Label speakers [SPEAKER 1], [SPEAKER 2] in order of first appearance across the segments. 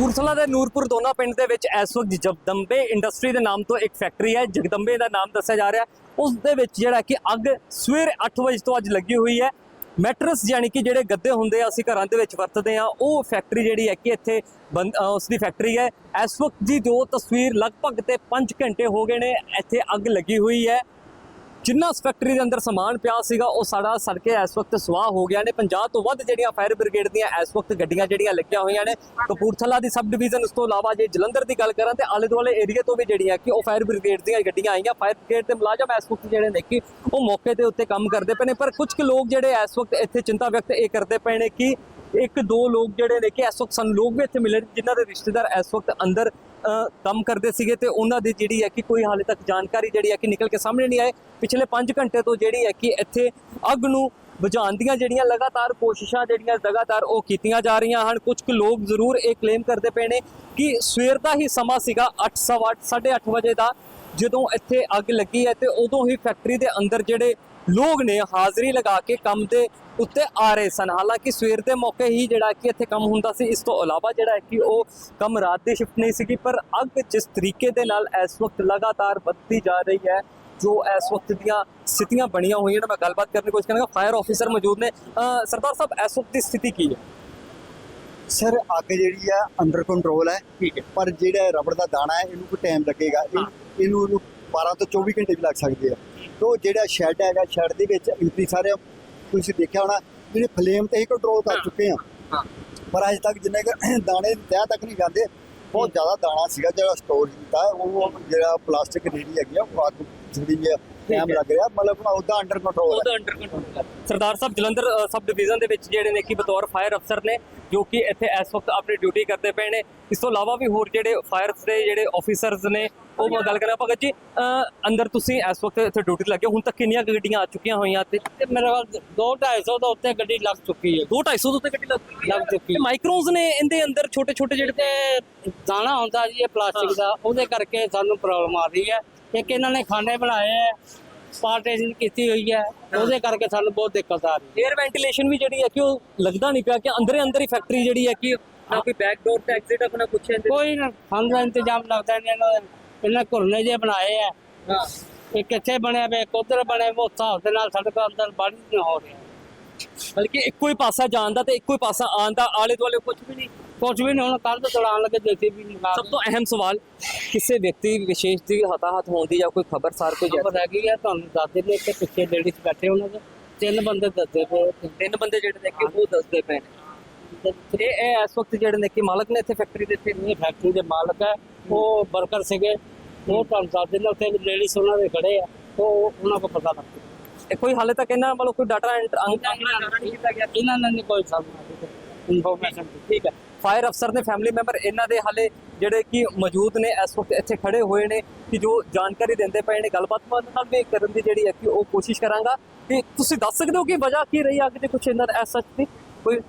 [SPEAKER 1] ਕਪੂਰਥਲਾ ਦੇ ਨੂਰਪੁਰ ਦੋਨਾ ਪਿੰਡ ਦੇ ਵਿੱਚ ਇਸ ਵਕਤ ਜਗਦੰਬੇ ਇੰਡਸਟਰੀ ਦੇ ਨਾਮ ਤੋਂ ਇੱਕ ਫੈਕਟਰੀ ਹੈ। ਜਗਦੰਬੇ ਦਾ ਨਾਮ ਦੱਸਿਆ ਜਾ ਰਿਹਾ ਉਸ ਦੇ ਵਿੱਚ ਜਿਹੜਾ ਕਿ ਅੱਗ ਸਵੇਰ 8 ਵਜੇ ਤੋਂ ਅੱਜ ਲੱਗੀ ਹੋਈ ਹੈ। ਮੈਟਰਸ ਯਾਨੀ ਕਿ ਜਿਹੜੇ ਗੱਦੇ ਹੁੰਦੇ ਆ ਅਸੀਂ ਘਰਾਂ ਦੇ ਵਿੱਚ ਵਰਤਦੇ ਆ ਉਹ ਫੈਕਟਰੀ ਜਿਹੜੀ ਹੈ ਕਿ ਇੱਥੇ ਬੰਦ- ਅ, ਉਸ ਦੀ ਫੈਕਟਰੀ ਹੈ। ਇਸ ਵਕਤ ਦੀ ਜੋ ਤਸਵੀਰ ਲਗਭਗ ਤੇ 5 ਘੰਟੇ ਹੋ ਗਏ ਨੇ ਇੱਥੇ ਅੱਗ ਲੱਗੀ ਹੋਈ ਹੈ। ਜਿੰਨਾ ਉਸ ਫੈਕਟਰੀ ਦੇ ਅੰਦਰ ਸਮਾਨ ਪਿਆ ਸੀਗਾ, ਉਹ ਸਾਡਾ ਸੜ ਇਸ ਵਕਤ ਸੁਆਹ ਹੋ ਗਿਆ ਨੇ। 50 ਤੋਂ ਵੱਧ ਜਿਹੜੀਆਂ ਫਾਇਰ ਬ੍ਰਿਗੇਡ ਦੀਆਂ ਇਸ ਵਕਤ ਗੱਡੀਆਂ ਜਿਹੜੀਆਂ ਲੱਗੀਆਂ ਹੋਈਆਂ ਨੇ, ਕਪੂਰਥਲਾ ਦੀ ਸਬ ਡਿਵੀਜ਼ਨ ਉਸ ਤੋਂ ਇਲਾਵਾ ਜੇ ਜਲੰਧਰ ਦੀ ਗੱਲ ਕਰਾਂ ਤੇ ਆਲੇ ਦੁਆਲੇ ਏਰੀਆ ਤੋਂ ਵੀ ਜਿਹੜੀਆਂ ਕਿ ਉਹ ਫਾਇਰ ਬ੍ਰਿਗੇਡ ਦੀਆਂ ਗੱਡੀਆਂ ਆਈਆਂ। ਫਾਇਰ ਬ੍ਰਿਗੇਡ ਦੇ ਮੁਲਾਜ਼ਮ ਇਸ ਵਕਤ ਜਿਹੜੇ ਨੇ ਕਿ ਉਹ ਮੌਕੇ ਦੇ ਉੱਤੇ ਕੰਮ ਕਰਦੇ ਪਏ ਨੇ, ਪਰ ਕੁਝ ਕੁ ਲੋਕ ਜਿਹੜੇ ਇਸ ਵਕਤ ਇੱਥੇ ਚਿੰਤਾ ਵਿਅਕਤ ਇਹ ਕਰਦੇ ਪਏ ਨੇ ਕਿ ਇੱਕ ਦੋ ਲੋਕ ਜਿਹੜੇ ਨੇ ਕਿ ਇਸ ਵਕਤ ਸਾਨੂੰ ਲੋਕ ਵੀ ਇੱਥੇ ਮਿਲੇ ਜਿਨ੍ਹਾਂ ਦੇ ਰਿਸ਼ਤੇਦਾਰ ਇਸ ਵਕਤ ਅੰਦਰ ਕੰਮ ਕਰਦੇ ਸੀਗੇ ਤੇ ਉਹਨਾਂ ਦੀ ਜਿਹੜੀ ਹੈ ਕਿ ਕੋਈ ਹਾਲੇ ਤੱਕ ਜਾਣਕਾਰੀ ਜਿਹੜੀ ਹੈ ਕਿ ਨਿਕਲ ਕੇ ਸਾਹਮਣੇ ਨਹੀਂ ਆਏ ਪਿਛਲੇ 5 ਘੰਟੇ ਤੋਂ ਜਿਹੜੀ ਹੈ ਕਿ ਇੱਥੇ ਅੱਗ ਨੂੰ ਬੁਝਾਉਣ ਦੀਆਂ ਜਿਹੜੀਆਂ ਲਗਾਤਾਰ ਕੋਸ਼ਿਸ਼ਾਂ ਜਿਹੜੀਆਂ ਲਗਾਤਾਰ ਉਹ ਕੀਤੀਆਂ ਜਾ ਰਹੀਆਂ ਹਨ। ਕੁਝ ਕੁ ਲੋਕ ਜ਼ਰੂਰ ਇਹ ਕਲੇਮ ਕਰਦੇ ਪਏ ਨੇ ਕਿ ਸਵੇਰ ਦਾ ਹੀ ਸਮਾਂ ਸੀਗਾ 8:30 8:30 ਵਜੇ ਦਾ। ਜਦੋਂ ਇੱਥੇ ਅੱਗ ਲੱਗੀ ਹੈ ਤੇ ਉਦੋਂ ਹੀ ਫੈਕਟਰੀ ਦੇ ਅੰਦਰ ਜਿਹੜੇ ਲੋਕ ਨੇ ਹਾਜ਼ਰੀ ਲਗਾ ਕੇ ਕੰਮ ਦੇ ਉੱਤੇ ਆ ਰਹੇ ਸਨ। ਹਾਲਾਂਕਿ ਸਵੇਰ ਦੇ ਮੌਕੇ ਹੀ ਜਿਹੜਾ ਕਿ ਇੱਥੇ ਕੰਮ ਹੁੰਦਾ ਸੀ ਇਸ ਤੋਂ ਇਲਾਵਾ ਜਿਹੜਾ ਹੈ ਕਿ ਉਹ ਕੰਮ ਰਾਤ ਦੀ ਸ਼ਿਫਟ ਨਹੀਂ ਸੀਗੀ ਪਰ ਅੱਗ ਜਿਸ ਤਰੀਕੇ ਦੇ ਨਾਲ ਇਸ ਵਕਤ ਲਗਾਤਾਰ ਵੱਧਦੀ ਜਾ ਰਹੀ ਹੈ ਜੋ ਇਸ ਵਕਤ ਦੀਆਂ ਸਥਿਤੀਆਂ ਬਣੀਆਂ ਹੋਈਆਂ ਨੇ ਮੈਂ ਗੱਲਬਾਤ ਕਰਨ ਦੀ ਕੋਸ਼ਿਸ਼ ਕਰਾਂਗਾ। ਫਾਇਰ ਆਫੀਸਰ ਮੌਜੂਦ ਨੇ। ਸਰਦਾਰ ਸਾਹਿਬ ਇਸ ਵਕਤ ਦੀ ਸਥਿਤੀ ਕੀ ਹੈ?
[SPEAKER 2] ਸਰ ਅੱਗ ਜਿਹੜੀ ਆ ਅੰਡਰ ਕੰਟਰੋਲ ਹੈ।
[SPEAKER 1] ਠੀਕ ਹੈ।
[SPEAKER 2] ਪਰ ਜਿਹੜਾ ਰਬੜ ਦਾ ਦਾਣਾ ਹੈ ਇਹਨੂੰ ਕੋਈ ਟਾਈਮ ਲੱਗੇਗਾ। ਇਹ-
[SPEAKER 1] ਹਾਂ।
[SPEAKER 2] ਇਹਨੂੰ ਇਹਨੂੰ 12 ਤੋਂ 24 ਘੰਟੇ ਵੀ ਲੱਗ ਸਕਦੇ ਆ। ਤੋਂ ਜਿਹੜਾ ਸ਼ੈੱਡ ਹੈਗਾ ਸ਼ੈੱਡ ਦੇ ਵਿੱਚ ਇੰਤਰੀ ਸਾਰੇ ਤੁਸੀਂ ਦੇਖਿਆ ਹੋਣਾ ਜਿਹੜੇ ਫਲੇਮ ਤੇ ਹੀ ਕੰਟਰੋਲ ਕਰ। ਚੁੱਕੇ ਆ। ਪਰ ਅਜੇ ਤੱਕ ਜਿੰਨੇ ਦਾਣੇ ਤਹਿ ਤੱਕ ਨਹੀਂ ਜਾਂਦੇ ਬਹੁਤ ਜ਼ਿਆਦਾ ਦਾਣਾ ਸੀਗਾ ਜਿਹੜਾ ਸਟੋਰ ਕੀਤਾ ਉਹ ਜਿਹੜਾ ਪਲਾਸਟਿਕ ਰੇੜੀ ਹੈਗੀ ਆ ਉਹ ਜਿਹੜੀ ਹੈ। ਟਾਈਮ। ਲੱਗ ਰਿਹਾ। ਮਤਲਬ ਉਹਦਾ ਅੰਡਰ ਕੰਟਰੋਲ
[SPEAKER 1] ਉਹਦਾ under control Sardar Sahib Jalandhar sub division ਦੇ ਵਿੱਚ ਜਿਹੜੇ ਨੇ ਕਿ ਬਤੌਰ ਫਾਇਰ ਅਫਸਰ ਨੇ ਜੋ ਕਿ ਇੱਥੇ ਇਸ ਵਕਤ ਆਪਣੀ ਡਿਊਟੀ ਕਰਦੇ ਪਏ ਨੇ। ਇਸ ਤੋਂ ਇਲਾਵਾ ਵੀ ਹੋਰ ਜਿਹੜੇ ਫਾਇਰ ਦੇ ਜਿਹੜੇ ਆਫੀਸਰਸ ਨੇ ਉਹ ਮੈਂ ਗੱਲ ਕਰਾਂ ਭਗਤ ਜੀ ਅੰਦਰ ਤੁਸੀਂ ਇਸ ਵਕਤ ਇੱਥੇ ਡਿਊਟੀ ਤੇ ਲੱਗੇ ਹੋ। ਹੁਣ ਤੱਕ ਕਿੰਨੀਆਂ ਗੱਡੀਆਂ ਆ ਚੁੱਕੀਆਂ ਹੋਈਆਂ ਤੇ
[SPEAKER 3] ਤੇ ਮੇਰੇ ਕੋਲ 2 250 ਦਾ ਉੱਤੇ ਗੱਡੀ ਲੱਗ ਚੁੱਕੀ ਹੈ।
[SPEAKER 1] 2-250 ਉੱਤੇ ਗੱਡੀ ਲੱਗ ਚੁੱਕੀ
[SPEAKER 3] ਲੱਗ ਚੁੱਕੀ ਹੈ।
[SPEAKER 1] ਮਾਈਕਰੋਨਸ ਨੇ ਇਹਦੇ ਅੰਦਰ ਛੋਟੇ ਛੋਟੇ ਜਿਹੜੇ
[SPEAKER 3] ਤੇ ਦਾਣਾ ਹੁੰਦਾ ਜੀ ਇਹ ਪਲਾਸਟਿਕ ਦਾ ਉਹਦੇ ਕਰਕੇ ਸਾਨੂੰ ਪ੍ਰੋਬਲਮ ਆ ਰਹੀ ਹੈ। ਇੱਕ ਇਹਨਾਂ ਨੇ ਖਾਣੇ ਬਣਾਏ ਹੈ ਪਾਰਟੀਸ਼ਨ ਕੀਤੀ ਹੋਈ ਹੈ ਉਹਦੇ ਕਰਕੇ ਸਾਨੂੰ ਬਹੁਤ ਦਿੱਕਤ ਆ ਰਹੀ
[SPEAKER 1] 에ਅਰ ਵੈਂਟੀਲੇਸ਼ਨ ਵੀ ਜਿਹੜੀ ਹੈ ਕਿ ਉਹ ਲੱਗਦਾ ਨਹੀਂ ਪਿਆ ਕਿ ਅੰਦਰੇ ਅੰਦਰ ਹੀ ਫੈਕਟਰੀ ਜਿਹੜੀ ਹੈ ਕਿ ਨਾ ਕੋਈ ਬੈਕ ਡੋਰ ਤੇ ਐਗਜ਼ਿਟ ਆਪਣਾ ਕੁਛ
[SPEAKER 3] ਹੈ ਕੋਈ ਨਾ ਸਾਨੂੰ ਤਾਂ ਇੰਤਜ਼ਾਮ ਲੱਗਦਾ ਨਹੀਂ ਇਹਨਾਂ ਨੇ ਇਹਨਾਂ ਘੁਰਨੇ ਜੇ ਬਣਾਏ ਹੈ
[SPEAKER 1] ਹਾਂ।
[SPEAKER 3] ਇੱਕ ਇੱਥੇ ਬਣਿਆ ਵੇ ਇੱਕ ਉੱਧਰ ਬਣਿਆ ਉਸ ਹਿਸਾਬ ਦੇ ਨਾਲ ਸਾਡੇ ਕੋਲ ਅੰਦਰ ਬਾੜੀ ਨਹੀਂ ਹੋ ਰਿਹਾ।
[SPEAKER 1] ਬਲਕਿ ਇੱਕੋ ਹੀ ਪਾਸਾ ਜਾਣ ਦਾ ਤੇ ਇੱਕੋ ਹੀ ਪਾਸਾ ਆਉਣ ਦਾ ਆਲੇ ਦੁਆਲੇ ਕੁਝ ਵੀ ਨਹੀਂ।
[SPEAKER 3] ਕੁਝ ਵੀ ਨਹੀਂ ਹੁਣ ਕੱਲ ਤੋਂ ਚਲਾਉਣ ਲੱਗੇ ਦੇਸੀ ਵੀ ਨਹੀਂ
[SPEAKER 1] ਸਭ ਤੋਂ ਅਹਿਮ ਸਵਾਲ ਕਿਸੇ ਵਿਅਕਤੀ ਵਿਸ਼ੇਸ਼ ਦੀ ਹਤਾਹਤ ਹੋਣ ਦੀ ਜਾਂ ਕੋਈ ਖਬਰਸਾਰ ਕੋਈ
[SPEAKER 3] ਖਬਰ ਹੈਗੀ ਹੈ ਤੁਹਾਨੂੰ ਦੱਸਦੇ ਨੇ ਕਿ ਪਿੱਛੇ ਲੇਡੀਜ਼ ਬੈਠੇ ਉਹਨਾਂ ਦੇ। ਤਿੰਨ ਬੰਦੇ ਦੱਸਦੇ ਪਏ
[SPEAKER 1] ਤਿੰਨ ਬੰਦੇ ਜਿਹੜੇ ਕਿ ਉਹ ਦੱਸਦੇ ਪਏ ਨੇ। ਇਹ ਇਹ ਇਸ ਵਕਤ ਜਿਹੜੇ ਨੇ ਕਿ ਮਾਲਕ ਨੇ ਇੱਥੇ ਫੈਕਟਰੀ ਦੇ ਇੱਥੇ
[SPEAKER 3] ਇਹ ਫੈਕਟਰੀ ਦੇ ਮਾਲਕ ਹੈ। ਉਹ ਵਰਕਰ ਸੀਗੇ। ਉਹ ਤੁਹਾਨੂੰ ਦੱਸਦੇ ਨੇ ਉੱਥੇ ਲੇਡੀਜ਼ ਉਹਨਾਂ ਦੇ ਖੜੇ ਆ ਉਹ ਉਹਨਾਂ ਕੋ ਪਤਾ ਲੱਗ
[SPEAKER 1] ਇਹ ਕੋਈ ਹਾਲੇ ਤੱਕ ਇਹਨਾਂ ਵੱਲੋਂ ਕੋਈ ਡਾਟਾ
[SPEAKER 3] ਕੀਤਾ ਗਿਆ ਇਹਨਾਂ ਨੇ ਨਹੀਂ ਕੋਈ ਸਾਨੂੰ ਇਨਫੋਰਮੇਸ਼ਨ
[SPEAKER 1] ਠੀਕ ਹੈ। ਫਾਇਰ ਅਫਸਰ ਨੇ ਫੈਮਿਲੀ ਮੈਂਬਰ ਇਹਨਾਂ ਦੇ ਹਾਲੇ ਜਿਹੜੇ ਕਿ ਮੌਜੂਦ ਨੇ ਇਸ ਵਕਤ ਇੱਥੇ ਖੜੇ ਹੋਏ ਨੇ ਕਿ ਜੋ ਜਾਣਕਾਰੀ ਦਿੰਦੇ ਪਏ ਨੇ ਗੱਲਬਾਤ ਨਾਲ ਵੀ ਕਰਨ ਦੀ ਜਿਹੜੀ ਹੈ ਕਿ ਉਹ ਕੋਸ਼ਿਸ਼ ਕਰਾਂਗਾ। ਕਿ ਤੁਸੀਂ ਦੱਸ ਸਕਦੇ ਹੋ ਕਿ ਵਜ੍ਹਾ ਕੀ ਰਹੀ ਅੱਗ ਦੇ ਕੁਛ ਇਹਨਾਂ ਦਾ ਐਸ ਸੱਚ ਦੀ? ਕੋਈ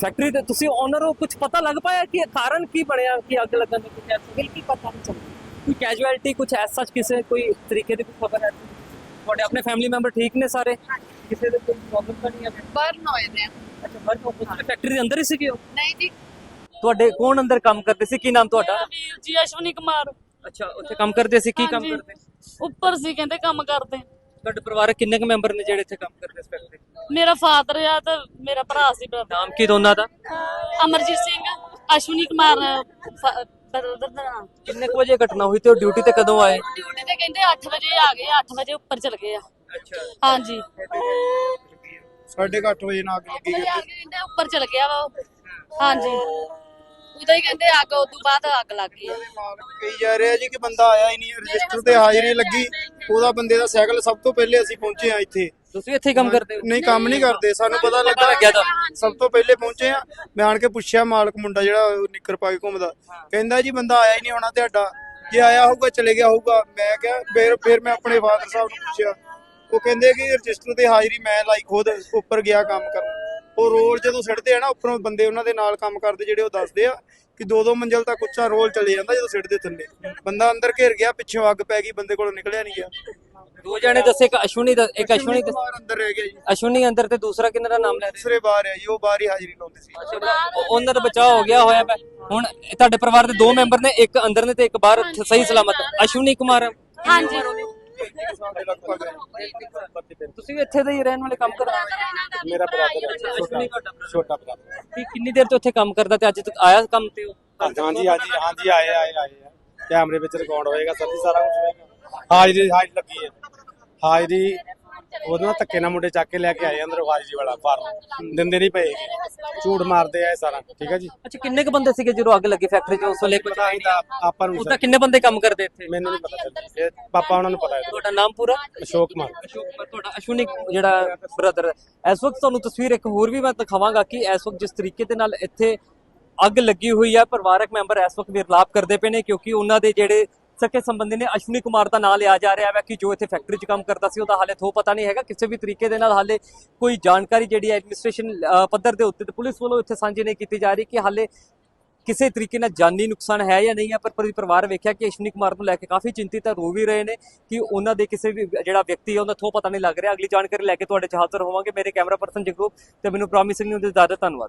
[SPEAKER 1] ਫੈਕਟਰੀ ਤੇ ਤੁਸੀਂ ਓਨਰ ਹੋ ਕੁਝ ਪਤਾ ਲੱਗ ਪਾਇਆ ਕਿ ਕਾਰਨ ਕੀ ਬਣਿਆ ਕਿ ਅੱਗ ਲੱਗਣ ਦਾ ਕੁਝ ਐਸਾ
[SPEAKER 3] ਬਿਲਕੁਲ ਪਤਾ ਨਹੀਂ ਚੱਲਦਾ
[SPEAKER 1] ਕੋਈ ਕੈਜੁਅਲਟੀ ਕੁਝ ਐਸ ਕਿਸੇ ਕੋਈ ਤਰੀਕੇ ਦੀ ਕੋਈ ਖਬਰ ਹੈ? ਤੁਹਾਡੇ ਆਪਣੇ ਫੈਮਿਲੀ ਮੈਂਬਰ ਠੀਕ ਨੇ ਸਾਰੇ? ਕਿਸੇ ਦੇ ਕੋਈ ਪ੍ਰੋਬਲਮ ਤਾਂ ਨਹੀਂ ਹੈ?
[SPEAKER 4] ਬਰਨ ਹੋਏ ਨੇ।
[SPEAKER 1] ਅੱਛਾ ਪਰ ਉਹ ਫੈਕਟਰੀ ਦੇ ਅੰਦਰ ਹੀ ਸੀਗੇ ਉਹ?
[SPEAKER 4] ਨਹੀਂ ਜੀ।
[SPEAKER 1] ਤੁਹਾਡੇ ਕੌਣ ਅੰਦਰ ਕੰਮ ਕਰਦੇ ਸੀ? ਕੀ ਨਾਮ ਤੁਹਾਡਾ?
[SPEAKER 5] ਜੀ ਅਸ਼ਵਨੀ ਕੁਮਾਰ।
[SPEAKER 1] ਅੱਛਾ ਉੱਥੇ ਕੰਮ ਕਰਦੇ ਸੀ? ਕੀ ਕੰਮ। ਕਰਦੇ?
[SPEAKER 5] ਉੱਪਰ ਸੀ ਕਹਿੰਦੇ ਕੰਮ ਕਰਦੇ।
[SPEAKER 1] ਤੁਹਾਡੇ ਪਰਿਵਾਰਕ ਕਿੰਨੇ ਕੁ ਮੈਂਬਰ ਨੇ ਜਿਹੜੇ ਇੱਥੇ ਕੰਮ ਕਰਦੇ ਇਸ ਫੈਕਟਰੀ
[SPEAKER 5] ਮੇਰਾ ਫਾਦਰ ਆ ਤੇ ਮੇਰਾ ਭਰਾ ਸੀ brother।
[SPEAKER 1] ਨਾਮ ਕੀ ਦੋਨਾਂ ਦਾ?
[SPEAKER 5] ਅਮਰਜੀਤ ਸਿੰਘ ਅਸ਼ਵਨੀ ਕੁਮਾਰ ਬਰਦਰ ਦਾ ਨਾਮ।
[SPEAKER 1] ਕਿੰਨੇ ਕੁ ਵਜੇ ਘਟਨਾ ਹੋਈ ਤੇ ਉਹ ਡਿਊਟੀ ਤੇ ਕਦੋਂ ਆਏ?
[SPEAKER 5] ਡਿਊਟੀ ਤੇ ਕਹਿੰਦੇ 8 ਵਜੇ ਆ ਗਏ 8 ਵਜੇ ਉੱਪਰ ਚਲ ਗਏ ਆ।
[SPEAKER 1] ਅੱਛਾ।
[SPEAKER 5] ਹਾਂਜੀ।
[SPEAKER 6] ਸਾਢੇ ਕੁ ਅੱਠ ਵਜੇ ਨਾਲ ਅੱਗ ਲੱਗੀ
[SPEAKER 5] ਵਜੇ ਆ ਕੇ ਕਹਿੰਦੇ ਉੱਪਰ ਚਲ ਗਿਆ ਵਾ ਉਹ। ਹਾਂਜੀ। ਉਦੋਂ ਹੀ ਕਹਿੰਦੇ ਅੱਗ ਉਦੋਂ ਬਾਅਦ ਅੱਗ ਲੱਗ ਗਈ ਆ।
[SPEAKER 6] ਕਹੀ ਜਾ ਰਿਹਾ ਜੀ ਕਿ ਬੰਦਾ ਆਇਆ ਹੀ ਨਹੀਂ ਰਜਿਸਟਰ ਤੇ ਹਾਜ਼ਰੀ ਲੱਗੀ। ਉਹਦਾ ਬੰਦੇ ਦਾ ਸਾਈਕਲ ਸਭ ਤੋਂ ਪਹਿਲੇ ਅਸੀਂ ਪਹੁੰਚੇ ਆ ਇੱਥੇ।
[SPEAKER 1] ਤੁਸੀਂ ਇੱਥੇ ਹੀ ਕੰਮ ਕਰਦੇ ਹੋ?
[SPEAKER 6] ਨਹੀਂ ਕੰਮ ਨਹੀਂ ਕਰਦੇ। ਸਾਨੂੰ ਪਤਾ ਲੱਗਾ
[SPEAKER 1] ਲੱਗਿਆ ਤਾਂ।
[SPEAKER 6] ਸਭ ਤੋਂ ਪਹਿਲੇ ਪਹੁੰਚੇ ਆ ਮੈਂ ਆਣ ਕੇ ਪੁੱਛਿਆ ਮਾਲਕ ਮੁੰਡਾ ਜਿਹੜਾ ਉਹ ਨਿੱਕਰ ਪਾ ਕੇ ਘੁੰਮਦਾ। ਕਹਿੰਦਾ ਜੀ ਬੰਦਾ ਆਇਆ ਹੀ ਨਹੀਂ ਹੋਣਾ ਤੁਹਾਡਾ। ਜੇ ਆਇਆ ਹੋਊਗਾ ਚਲੇ ਗਿਆ ਹੋਊਗਾ। ਮੈਂ ਕਿਹਾ ਫਿਰ ਫਿਰ ਮੈਂ ਆਪਣੇ ਫਾਦਰ ਸਾਹਿਬ ਨੂੰ ਪੁੱਛਿਆ। ਉਹ ਕਹਿੰਦੇ ਕਿ ਰਜਿਸਟਰ ਤੇ ਹਾਜ਼ਰੀ ਮੈਂ ਲਾਈ ਖੁਦ ਉੱਪਰ ਗਿਆ ਕੰਮ ਕਰਨ। ਉਹ ਰੋਲ ਜਦੋਂ ਸਿੱਟਦੇ ਆ ਨਾ ਉੱਪਰੋਂ ਬੰਦੇ ਉਹਨਾਂ ਦੇ ਨਾਲ ਕੰਮ ਕਰਦੇ ਜਿਹੜੇ ਉਹ ਦੱਸਦੇ ਆ ਕਿ ਦੋ ਦੋ ਮੰਜ਼ਲ ਤੱਕ ਉੱਚਾ ਰੋਲ ਚਲੇ ਜਾਂਦਾ ਜਦੋਂ ਸਿੱਟਦੇ ਥੱਲੇ। ਬੰਦਾ ਅੰਦਰ ਘਿਰ ਗਿਆ ਪਿੱਛੋਂ ਅੱਗ ਪੈ ਗਈ ਬੰਦੇ ਕੋਲੋਂ ਨਿਕਲਿਆ ਨਹੀਂ ਗਿਆ।
[SPEAKER 1] ਦੋ ਜਣੇ ਦੱਸੇ ਇੱਕ ਅਸ਼ਵਨੀ ਦਾ ਇੱਕ ਅਸ਼ਵਨੀ ਦਾ-
[SPEAKER 6] ਕੁਮਾਰ ਅੰਦਰ ਰਹਿ ਗਿਆ ਜੀ।
[SPEAKER 1] ਅਸ਼ਵਨੀ ਅੰਦਰ ਤੇ ਦੂਸਰਾ ਕਿੰਨਾ ਦਾ ਨਾਮ ਲੈ ਰਹੇ?
[SPEAKER 6] ਦੂਸਰੇ ਬਾਹਰ ਹੈ ਜੀ ਉਹ ਬਾਹਰ ਹੀ ਹਾਜ਼ਰੀ ਲਾਉਂਦੇ ਸੀ।
[SPEAKER 1] ਉਹ- ਉਹਨਾਂ ਦਾ ਬਚਾਅ ਹੋ ਗਿਆ ਹੋਇਆ ਪਿਆ। ਹੁਣ ਤੁਹਾਡੇ ਪਰਿਵਾਰ ਦੇ ਦੋ ਮੈਂਬਰ ਨੇ ਇੱਕ ਅੰਦਰ ਨੇ ਤੇ ਇੱਕ ਬਾਹਰ ਸਹੀ ਸਲਾਮਤ। ਅਸ਼ਵਨੀ ਕੁਮਾਰ
[SPEAKER 5] ਹਾਂਜੀ।
[SPEAKER 6] ਲਗਭਗ?
[SPEAKER 1] ਤੁਸੀਂ ਵੀ ਇੱਥੇ ਦੇ ਹੀ ਰਹਿਣ ਵਾਲੇ ਕੰਮ ਕਰ
[SPEAKER 4] ਮੇਰਾ ਬਰਾਦਰ ਹੈ
[SPEAKER 1] brother।
[SPEAKER 4] ਛੋਟਾ ਬਰਾਦਰ
[SPEAKER 1] ਕੀ ਕਿੰਨੀ ਦੇਰ ਤੋਂ ਇੱਥੇ ਕੰਮ ਕਰਦਾ ਤੇ ਅੱਜ ਤੱਕ ਆਇਆ ਕੰਮ ਤੇ ਉਹ?
[SPEAKER 4] ਹਾਂਜੀ ਹਾਂਜੀ ਹਾਂਜੀ, ਆਏ ਆਏ ਆਏ। ਆ। ਕੈਮਰੇ ਵਿੱਚ ਰਿਕਾਰਡ ਹੋਏਗਾ, ਸਰ ਜੀ, ਸਾਰਾ ਕੁਝ ਹੋਏਗਾ। ਹਾਜ਼ਰੀ ਹਾਜ਼ਰੀ ਲੱਗੀ ਹੈ। ਹਾਜ਼ਰੀ, ਉਹਦੇ ਨਾਲ ਧੱਕੇ ਨਾਲ ਮੁੰਡੇ ਚੱਕ ਕੇ ਲੈ ਕੇ ਆਏ ਅੰਦਰ ਹਾਜ਼ਰੀ ਵਾਲਾ ਫਾਰਮ ਦਿੰਦੇ ਨਹੀਂ ਪਏ। ਝੂਠ ਮਾਰਦੇ ਆ ਇਹ ਸਾਰਾ ਠੀਕ ਹੈ ਜੀ?
[SPEAKER 1] ਅੱਛਾ ਕਿੰਨੇ ਕੁ ਬੰਦੇ ਸੀਗੇ ਜਦੋਂ ਅੱਗ ਲੱਗੀ ਫੈਕਟਰੀ 'ਚ ਉਸ ਵੇਲੇ ਕੁਝ
[SPEAKER 4] ਪਤਾ ਹੀ ਤਾਂ ਆਪਾਂ ਨੂੰ
[SPEAKER 1] ਉਹਦਾ ਕਿੰਨੇ ਬੰਦੇ ਕੰਮ ਕਰਦੇ ਇੱਥੇ?
[SPEAKER 4] ਮੈਨੂੰ ਨਹੀਂ ਪਤਾ ਚੱਲਿਆ ਇਹ ਪਾਪਾ ਉਹਨਾਂ ਨੂੰ ਪਤਾ ਹੈ।
[SPEAKER 1] ਤੁਹਾਡਾ ਨਾਮ ਪੂਰਾ?
[SPEAKER 4] ਅਸ਼ੋਕ ਕੁਮਾਰ।
[SPEAKER 1] ਅਸ਼ੋਕ ਕੁਮਾਰ, ਤੁਹਾਡਾ ਅਸ਼ਵਨੀ ਜਿਹੜਾ ਬ੍ਰਦਰ ਇਸ ਵਕਤ ਤੁਹਾਨੂੰ ਤਸਵੀਰ ਇੱਕ ਹੋਰ ਵੀ ਮੈਂ ਦਿਖਾਵਾਂਗਾ ਕਿ ਇਸ ਵਕਤ ਜਿਸ ਤਰੀਕੇ ਦੇ ਨਾਲ ਇੱਥੇ ਅੱਗ ਲੱਗੀ ਹੋਈ ਹੈ ਪਰਿਵਾਰਕ ਮੈਂਬਰ ਇਸ ਵਕਤ ਵਿਰਲਾਪ ਕਰਦੇ ਪਏ ਨੇ ਕਿਉਂਕਿ ਉਹਨਾਂ ਦੇ ਜਿਹੜੇ ਸਕੇ ਸੰਬੰਧੀ ਨੇ ਅਸ਼ਵਨੀ ਕੁਮਾਰ ਦਾ ਨਾਂ ਲਿਆ ਜਾ ਰਿਹਾ ਹੈ ਕਿ ਜੋ ਇੱਥੇ ਫੈਕਟਰੀ 'ਚ ਕੰਮ ਕਰਦਾ ਸੀ, ਉਹਦਾ ਹਾਲੇ ਥੋ ਪਤਾ ਨਹੀਂ ਹੈਗਾ। ਕਿਸੇ ਵੀ ਤਰੀਕੇ ਦੇ ਨਾਲ ਹਾਲੇ ਕੋਈ ਜਾਣਕਾਰੀ ਜਿਹੜੀ ਐਡਮਿਨਿਸਟ੍ਰੇਸ਼ਨ ਪੱਧਰ ਦੇ ਉੱਤੇ ਤੇ ਪੁਲਿਸ ਵੱਲੋਂ ਇੱਥੇ ਸਾਂਝੀ ਨਹੀਂ ਕੀਤੀ ਜਾ ਰਹੀ ਕਿ ਹਾਲੇ ਕਿਸੇ ਤਰੀਕੇ ਨਾਲ ਜਾਨੀ ਨੁਕਸਾਨ ਹੈ ਜਾਂ ਨਹੀਂ ਹੈ, ਪਰ ਪਰਿਵਾਰ ਵੇਖਿਆ ਕਿ ਅਸ਼ਵਨੀ ਕੁਮਾਰ ਨੂੰ ਲੈ ਕੇ ਕਾਫੀ ਚਿੰਤਿਤ ਹੈ ਰੋ ਵੀ ਰਹੇ ਨੇ ਕਿ ਉਹਨਾਂ ਦੇ ਕਿਸੇ ਵੀ ਜਿਹੜਾ ਵਿਅਕਤੀ ਹੈ, ਉਹਨਾਂ ਥੋ ਪਤਾ ਨਹੀਂ ਲੱਗ ਰਿਹਾ। ਅਗਲੀ ਜਾਣਕਾਰੀ ਲੈ ਕੇ ਤੁਹਾਡੇ ਚ ਹਾਜ਼ਰ ਹੋਵਾਂਗੇ। ਮੇਰੇ ਕੈਮਰਾ ਪਰਸਨ ਜਗਰੂਪ ਤੇ ਮੈਨੂੰ ਪ੍ਰੋਮਿਸਿੰਗ ਨੂੰ ਜ਼ਿਆਦਾ ਧੰਨਵਾਦ।